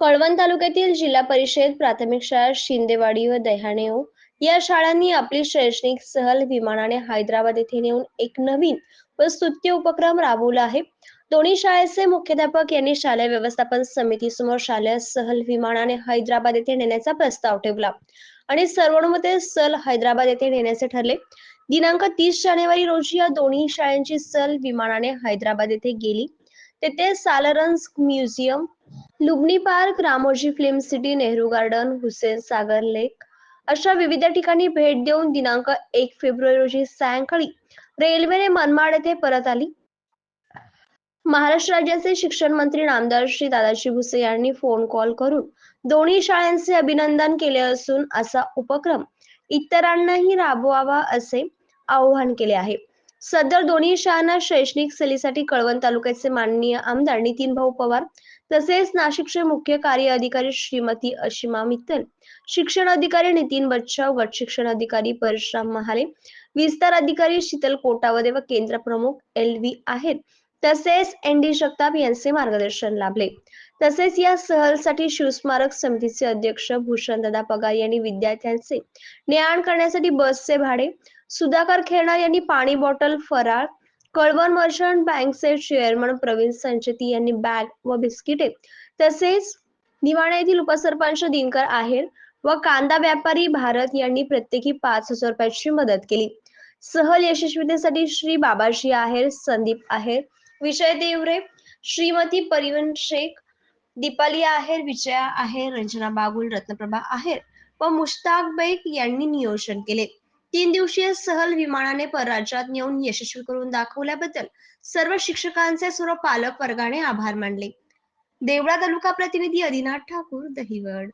कळवण तालुक्यातील जिल्हा परिषद प्राथमिक शाळा शिंदेवाडी व दह्याणेव या शाळांनी आपली शैक्षणिक सहल विमानाने हैदराबाद येथे नेऊन एक नवीन व स्तुत्य उपक्रम राबवला आहे. दोन्ही शाळेचे मुख्याध्यापक यांनी शालेय व्यवस्थापन समितीसमोर शालेय सहल विमानाने हैदराबाद येथे नेण्याचा प्रस्ताव ठेवला आणि सर्वानुमते सहल हैदराबाद येथे नेण्याचे ठरले. दिनांक तीस जानेवारी रोजी या दोन्ही शाळांची सहल विमानाने हैदराबाद येथे गेली. तेथे सालरन्स museum Lumbini park Ramoji film city Nehru garden Hussain Sagar lake अशा विविध ठिकाणी भेट देऊन दिनांक एक फेब्रुवारी रोजी सायंकाळी रेल्वेने मनमाड येथे परत आली. महाराष्ट्र राज्याचे शिक्षण मंत्री नामदार श्री दादाजी भुसे यांनी फोन कॉल करून दोन्ही शाळांचे अभिनंदन केले असून असा उपक्रम इतरांनाही राबवावा असे आवाहन केले आहे. सदर दोन्ही शाळांना शैक्षणिक सहलीसाठी कळवण तालुक्याचे माननीय आमदार नितीन भाऊ पवार तसेच नाशिकचे मुख्य कार्य अधिकारी श्रीमती अशिमा मित्तल शिक्षण अधिकारी नितीन बच्चाव गट शिक्षण अधिकारी परशुराम महाले विस्तार अधिकारी शीतल कोटावदे व केंद्र प्रमुख एल व्ही आहेत. तसेच एन डी जगताप यांचे मार्गदर्शन लाभले. तसेच या सहलसाठी शिवस्मारक समितीचे अध्यक्ष भूषणदादा पगार यांनी विद्यार्थ्यांचे नेआण करण्यासाठी बसचे भाडे सुधाकर खेळणार यांनी पाणी बॉटल फराळ कळवण मर्चंट बँकचे चेअरमन प्रवीण संचेती यांनी बॅग व बिस्किटे तसेच निवाणा येथील उपसरपंच दिनकर आहेर व कांदा व्यापारी भारत यांनी प्रत्येकी पाच हजार रुपयाची मदत केली. सहल यशस्वीतेसाठी श्री बाबाजी आहेर संदीप आहेर विजय देवरे श्रीमती परिवन शेख दीपाली आहेर विजया आहेर रंजना बागुल रत्नप्रभा आहेर व मुश्ताक बेग यांनी नियोजन केले. तीन दिवसीय सहल विमानाने परराज्यात नेऊन यशस्वी करून दाखवल्याबद्दल सर्व शिक्षकांचे सर्व पालक वर्गाने आभार मानले. देवळा तालुका प्रतिनिधी अधिनाथ ठाकूर दहिवड.